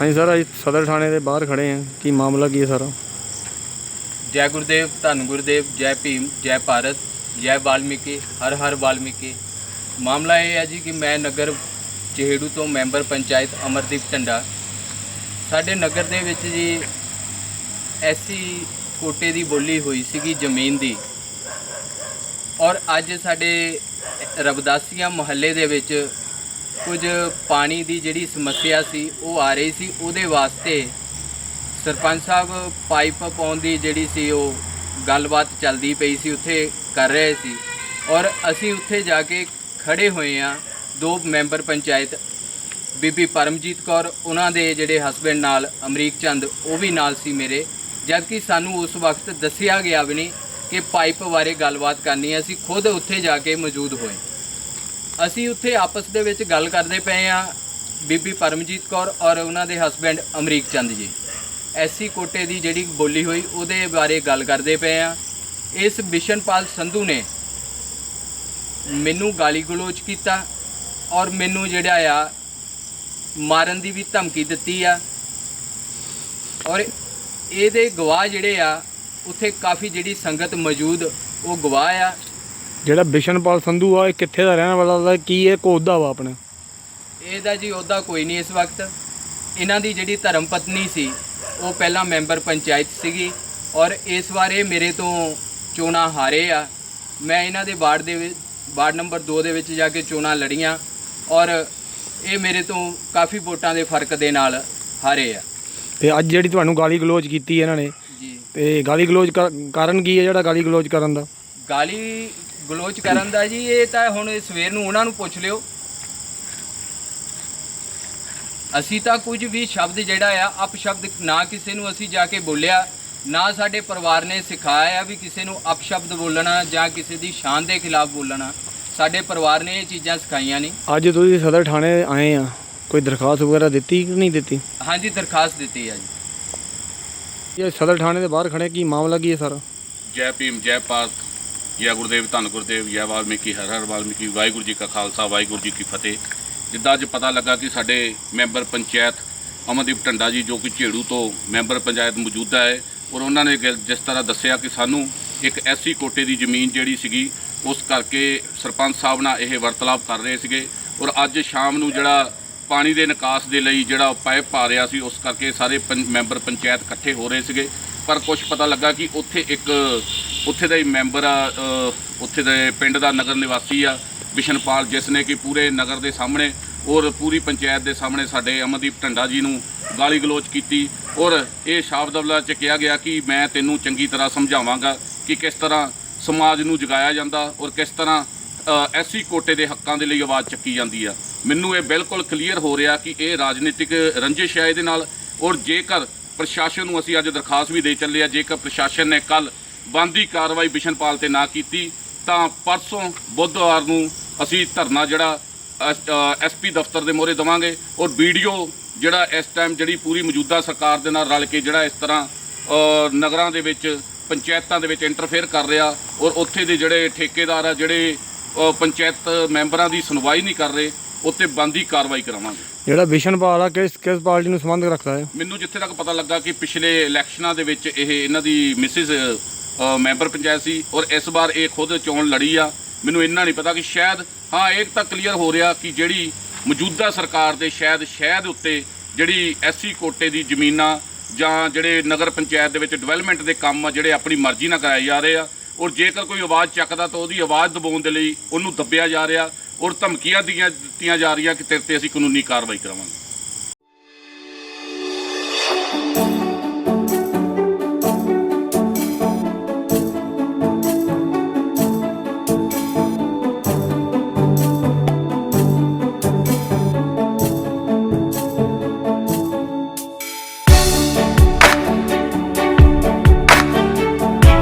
ਹਾਂਜੀ ਸਰ ਅੱਜ ਸਦਰ ਥਾਣੇ ਦੇ ਬਾਹਰ ਖੜੇ ਆ ਕੀ ਮਾਮਲਾ, ਕੀ ਹੈ ਸਾਰਾ? ਜੈ ਗੁਰਦੇਵ, ਧੰਨ ਗੁਰਦੇਵ, ਜੈ ਭੀਮ, ਜੈ ਭਾਰਤ, ਜੈ ਵਾਲਮੀਕੀ, ਹਰ ਹਰ ਵਾਲਮੀਕੀ। ਮਾਮਲਾ ਇਹ ਹੈ ਜੀ ਕਿ ਮੈਂ ਨਗਰ ਚਿਹੜੂ ਤੋਂ ਮੈਂਬਰ ਪੰਚਾਇਤ ਅਮਰਦੀਪ ਢੰਡਾ। ਸਾਡੇ ਨਗਰ ਦੇ ਵਿੱਚ ਜੀ ਐਸੀ ਕੋਟੇ ਦੀ ਬੋਲੀ ਹੋਈ ਸੀਗੀ ਜ਼ਮੀਨ ਦੀ। ਔਰ ਅੱਜ ਸਾਡੇ ਰਬਦਾਸੀਆਂ ਮੁਹੱਲੇ ਦੇ ਵਿੱਚ ਕੁਝ ਪਾਣੀ ਦੀ ਜਿਹੜੀ ਸਮੱਸਿਆ ਸੀ, ਉਹ ਆ ਰਹੀ ਸੀ। ਉਹਦੇ ਵਾਸਤੇ ਸਰਪੰਚ ਸਾਹਿਬ ਪਾਈਪ ਪਾਉਣ ਦੀ ਜਿਹੜੀ ਸੀ, ਉਹ ਗੱਲਬਾਤ ਚੱਲਦੀ ਪਈ ਸੀ, ਉੱਥੇ ਕਰ ਰਹੇ ਸੀ। ਔਰ ਅਸੀਂ ਉੱਥੇ ਜਾ ਕੇ ਖੜੇ ਹੋਏ ਆ ਦੋ ਮੈਂਬਰ ਪੰਚਾਇਤ, ਬੀਬੀ ਪਰਮਜੀਤ ਕੌਰ, ਉਹਨਾਂ ਦੇ ਜਿਹੜੇ ਹਸਬੰਡ ਨਾਲ, ਅਮਰੀਕ ਚੰਦ, ਉਹ ਵੀ ਨਾਲ ਸੀ ਮੇਰੇ। ਜਦ ਕਿ ਸਾਨੂੰ ਉਸ ਵਕਤ ਦੱਸਿਆ ਗਿਆ ਵੀ ਨਹੀਂ ਕਿ ਪਾਈਪ ਬਾਰੇ ਗੱਲਬਾਤ ਕਰਨੀ ਅਸੀਂ ਖੁਦ ਉੱਥੇ ਜਾ ਕੇ ਮੌਜੂਦ ਹੋਏ। ਅਸੀਂ ਉੱਥੇ ਆਪਸ ਦੇ ਵਿੱਚ ਗੱਲ ਕਰਦੇ ਪਏ ਆ ਬੀਬੀ ਪਰਮਜੀਤ ਕੌਰ ਔਰ ਉਹਨਾਂ ਦੇ ਹਸਬੰਡ ਅਮਰੀਕ ਚੰਦ ਜੀ। ਐਸੀ ਕੋਟੇ ਦੀ ਜਿਹੜੀ ਬੋਲੀ ਹੋਈ, ਉਹਦੇ ਬਾਰੇ ਗੱਲ ਕਰਦੇ ਪਏ ਆ ਇਸ ਬਿਸ਼ਨਪਾਲ ਸੰਧੂ ਨੇ ਮੈਨੂੰ ਗਾਲੀ ਗਲੋਚ ਕੀਤਾ ਔਰ ਮੈਨੂੰ ਜਿਹੜਾ ਆ, ਮਾਰਨ ਦੀ ਵੀ ਧਮਕੀ ਦਿੱਤੀ ਆ। ਔਰ ਇਹਦੇ ਗਵਾਹ ਜਿਹੜੇ ਆ, ਉੱਥੇ ਕਾਫੀ ਜਿਹੜੀ ਸੰਗਤ ਮੌਜੂਦ, ਉਹ ਗਵਾਹ ਆ। ਜਿਹੜਾ ਬਿਸ਼ਨਪਾਲ ਸੰਧੂ ਆ ਇਹ ਕਿੱਥੇ ਦਾ ਰਹਿਣ ਵਾਲਾ ਦਾ ਕੀ ਇਹ ਕੋਦਾ ਵਾ ਆਪਣਾ? ਇਹਦਾ ਜੀ ਉਹਦਾ ਕੋਈ ਨਹੀਂ ਇਸ ਵਕਤ। ਇਹਨਾਂ ਦੀ ਜਿਹੜੀ ਧਰਮ ਪਤਨੀ ਸੀ ਉਹ ਪਹਿਲਾਂ ਮੈਂਬਰ ਪੰਚਾਇਤ ਸੀਗੀ ਔਰ ਇਸ ਵਾਰ ਇਹ ਮੇਰੇ ਤੋਂ ਚੋਣਾਂ ਹਾਰੇ ਆ। ਮੈਂ ਇਹਨਾਂ ਦੇ ਵਾਰਡ ਦੇ ਵਾਰਡ ਨੰਬਰ 2 ਦੇ ਵਿੱਚ ਜਾ ਕੇ ਚੋਣਾਂ ਲੜੀਆਂ ਔਰ ਇਹ ਮੇਰੇ ਤੋਂ ਕਾਫੀ ਵੋਟਾਂ ਦੇ ਫ਼ਰਕ ਦੇ ਨਾਲ ਹਾਰੇ ਆ। ਤੇ ਅੱਜ ਜਿਹੜੀ ਤੁਹਾਨੂੰ ਗਾਲੀ ਗਲੋਚ ਕੀਤੀ ਇਹਨਾਂ ਨੇ ਜੀ। ਤੇ ਗਾਲੀ ਗਲੋਚ ਕਰ- ਕਾਰਨ ਕੀ ਹੈ ਜਿਹੜਾ ਗਾਲੀ ਗਲੋਚ ਕਰਨ ਦਾ? ਗਾਲੀ ਗਲੋਚ ਕਰਨ ਦਾ ਜੀ ਇਹ ਤਾਂ ਹੁਣ ਸਵੇਰ ਨੂੰ ਉਹਨਾਂ ਨੂੰ ਪੁੱਛ ਲਿਓ। ਅਸੀਂ ਤਾਂ ਕੁਝ ਵੀ ਸ਼ਬਦ ਜਿਹੜਾ ਆ ਅਪਸ਼ਬਦ ਨਾ ਕਿਸੇ ਨੂੰ ਅਸੀਂ ਜਾ ਕੇ ਬੋਲਿਆ ਨਾ ਸਾਡੇ ਪਰਿਵਾਰ ਨੇ ਸਿਖਾਇਆ ਆ ਵੀ ਕਿਸੇ ਨੂੰ ਅਪਸ਼ਬਦ ਬੋਲਣਾ ਜਾਂ ਕਿਸੇ ਦੀ ਸ਼ਾਨ ਦੇ ਖਿਲਾਫ ਬੋਲਣਾ। ਸਾਡੇ ਪਰਿਵਾਰ ਨੇ ਇਹ ਚੀਜ਼ਾਂ ਸਿਖਾਈਆਂ ਨਹੀਂ ਅੱਜ ਤੁਸੀਂ ਸਦਰ ਥਾਣੇ ਆਏ ਆ ਕੋਈ ਦਰਖਾਸਤ ਵਗੈਰਾ ਦਿੱਤੀ ਕਿ ਨਹੀਂ ਦਿੱਤੀ? ਹਾਂਜੀ ਦਰਖਾਸਤ ਦਿੱਤੀ ਆ ਜੀ। ਇਹ ਸਦਰ ਥਾਣੇ ਦੇ ਬਾਹਰ ਖੜੇ ਕੀ ਮਾਮਲਾ ਕੀ ਹੈ ਸਾਰਾ? ਜੈ ਭੀਮ ਜੈ ਭਾਰਤ। ਜੈ ਗੁਰਦੇਵ, ਧੰਨ ਗੁਰਦੇਵ, ਜੈ ਵਾਲਮੀਕੀ, ਹਰ ਹਰ ਵਾਲਮੀਕੀ, ਵਾਹਿਗੁਰੂ ਜੀ ਕਾ ਖਾਲਸਾ, ਵਾਹਿਗੁਰੂ ਜੀ ਕੀ ਫਤਿਹ। ਜਿੱਦਾਂ ਅੱਜ ਪਤਾ ਲੱਗਾ ਕਿ ਸਾਡੇ ਮੈਂਬਰ ਪੰਚਾਇਤ ਅਮਨਦੀਪ ਢੰਡਾ ਜੀ, ਜੋ ਕਿ ਝੇੜੂ ਤੋਂ ਮੈਂਬਰ ਪੰਚਾਇਤ ਮੌਜੂਦਾ ਹੈ, ਔਰ ਉਹਨਾਂ ਨੇ ਗਿ- ਜਿਸ ਤਰ੍ਹਾਂ ਦੱਸਿਆ ਕਿ ਸਾਨੂੰ ਇੱਕ ਐਸੀ ਕੋਟੇ ਦੀ ਜ਼ਮੀਨ ਜਿਹੜੀ ਸੀਗੀ, ਉਸ ਕਰਕੇ ਸਰਪੰਚ ਸਾਹਿਬ ਨਾਲ ਇਹ ਵਰਤਲਾਪ ਕਰ ਰਹੇ ਸੀਗੇ, ਔਰ ਅੱਜ ਸ਼ਾਮ ਨੂੰ ਜਿਹੜਾ ਪਾਣੀ ਦੇ ਨਿਕਾਸ ਦੇ ਲਈ ਜਿਹੜਾ ਪਾਈਪ ਪਾ ਰਿਹਾ ਸੀ, ਉਸ ਕਰਕੇ ਸਾਰੇ ਪੰ- ਮੈਂਬਰ ਪੰਚਾਇਤ ਇਕੱਠੇ ਹੋ ਰਹੇ ਸੀਗੇ। ਪਰ ਕੁਝ ਪਤਾ ਲੱਗਾ ਕਿ ਉੱਥੇ ਇੱਕ ਉੱਥੇ ਦਾ ਹੀ ਮੈਂਬਰ ਆ ਉੱਥੇ ਦੇ ਪਿੰਡ ਦਾ ਨਗਰ ਨਿਵਾਸੀ ਆ, ਬਿਸ਼ਨਪਾਲ, ਜਿਸ ਨੇ ਕਿ ਪੂਰੇ ਨਗਰ ਦੇ ਸਾਹਮਣੇ ਔਰ ਪੂਰੀ ਪੰਚਾਇਤ ਦੇ ਸਾਹਮਣੇ ਸਾਡੇ ਅਮਨਦੀਪ ਢੰਡਾ ਜੀ ਨੂੰ ਗਾਲੀ ਗਲੋਚ ਕੀਤੀ ਔਰ ਇਹ ਸ਼ਬਦਵਲਾ ਚ ਕਿਹਾ ਗਿਆ ਕਿ ਮੈਂ ਤੈਨੂੰ ਚੰਗੀ ਤਰ੍ਹਾਂ ਸਮਝਾਵਾਂਗਾ ਕਿ ਕਿਸ ਤਰ੍ਹਾਂ ਸਮਾਜ ਨੂੰ ਜਗਾਇਆ ਜਾਂਦਾ ਔਰ ਕਿਸ ਤਰ੍ਹਾਂ ਐਸੀ ਕੋਟੇ ਦੇ ਹੱਕਾਂ ਦੇ ਲਈ ਆਵਾਜ਼ ਚੱਕੀ ਜਾਂਦੀ ਆ। ਮੈਨੂੰ ਇਹ ਬਿਲਕੁਲ ਕਲੀਅਰ ਹੋ ਰਿਹਾ ਕਿ ਇਹ ਰਾਜਨੀਤਿਕ ਰੰਜਿਸ਼ ਹੈ ਇਹਦੇ ਨਾਲ ਔਰ ਜੇਕਰ ਪ੍ਰਸ਼ਾਸਨ ਨੂੰ ਅਸੀਂ ਅੱਜ ਦਰਖਾਸਤ ਵੀ ਦੇ ਚੱਲੇ ਆ, ਜੇਕਰ ਪ੍ਰਸ਼ਾਸਨ ਨੇ ਕੱਲ ਬੰਦੀ ਕਾਰਵਾਈ ਬਿਸ਼ਨਪਾਲ ਤੇ ਨਾ ਕੀਤੀ ਤਾਂ ਪਰਸੋਂ ਬੁੱਧਵਾਰ ਨੂੰ ਅਸੀਂ ਧਰਨਾ ਜਿਹੜਾ ਐਸਪੀ ਦਫ਼ਤਰ ਦੇ ਮੋਹਰੇ ਦਵਾਂਗੇ ਔਰ ਵੀਡੀਓ ਜਿਹੜਾ ਇਸ ਟਾਈਮ ਜਿਹੜੀ ਪੂਰੀ ਮੌਜੂਦਾ ਸਰਕਾਰ ਦੇ ਨਾਲ ਰਲ ਕੇ ਜਿਹੜਾ ਇਸ ਤਰ੍ਹਾਂ ਨਗਰਾਂ ਦੇ ਵਿੱਚ ਪੰਚਾਇਤਾਂ ਦੇ ਵਿੱਚ ਇੰਟਰਫੇਅਰ ਕਰ ਰਿਹਾ ਔਰ ਉੱਥੇ ਦੇ ਜਿਹੜੇ ਠੇਕੇਦਾਰ ਆ ਜਿਹੜੇ ਪੰਚਾਇਤ ਮੈਂਬਰਾਂ ਦੀ ਸੁਣਵਾਈ ਨਹੀਂ ਕਰ ਰਹੇ ਉੱਤੇ ਬੰਦੀ ਕਾਰਵਾਈ ਕਰਾਵਾਂਗੇ। ਜਿਹੜਾ ਬਿਸ਼ਨਪਾਲ ਆ ਕਿਸ ਕਿਸ ਪਾਰਟੀ ਨੂੰ ਸੰਬੰਧ ਰੱਖਦਾ ਹੈ? ਮੈਨੂੰ ਜਿੱਥੇ ਤੱਕ ਪਤਾ ਲੱਗਾ ਕਿ ਪਿਛਲੇ ਇਲੈਕਸ਼ਨਾਂ ਦੇ ਵਿੱਚ ਇਹ ਇਹਨਾਂ ਦੀ ਮਿਸਿਸ ਮੈਂਬਰ ਪੰਚਾਇਤ ਸੀ ਔਰ ਇਸ ਵਾਰ ਇਹ ਖੁਦ ਚੋਣ ਲੜੀ ਆ। ਮੈਨੂੰ ਇੰਨਾ ਨਹੀਂ ਪਤਾ ਕਿ ਸ਼ਾਇਦ, ਹਾਂ, ਇਹ ਤਾਂ ਕਲੀਅਰ ਹੋ ਰਿਹਾ ਕਿ ਜਿਹੜੀ ਮੌਜੂਦਾ ਸਰਕਾਰ ਦੇ ਸ਼ਾਇਦ ਸ਼ਾਇਦ ਉੱਤੇ ਜਿਹੜੀ ਐਸੀ ਕੋਟੇ ਦੀ ਜ਼ਮੀਨਾਂ ਜਾਂ ਜਿਹੜੇ ਨਗਰ ਪੰਚਾਇਤ ਦੇ ਵਿੱਚ ਡਿਵੈਲਪਮੈਂਟ ਦੇ ਕੰਮ ਆ, ਜਿਹੜੇ ਆਪਣੀ ਮਰਜ਼ੀ ਨਾਲ ਕਰਾਏ ਜਾ ਰਹੇ ਆ, ਔਰ ਜੇਕਰ ਕੋਈ ਆਵਾਜ਼ ਚੱਕਦਾ ਤਾਂ ਉਹਦੀ ਆਵਾਜ਼ ਦਬਾਉਣ ਦੇ ਲਈ ਉਹਨੂੰ ਦੱਬਿਆ ਜਾ ਰਿਹਾ ਔਰ ਧਮਕੀਆਂ ਦੀਆਂ ਦਿੱਤੀਆਂ ਜਾ ਰਹੀਆਂ ਕਿ ਤੇਰੇ ਤੇ ਅਸੀਂ ਕਾਨੂੰਨੀ ਕਾਰਵਾਈ ਕਰਾਵਾਂਗੇ।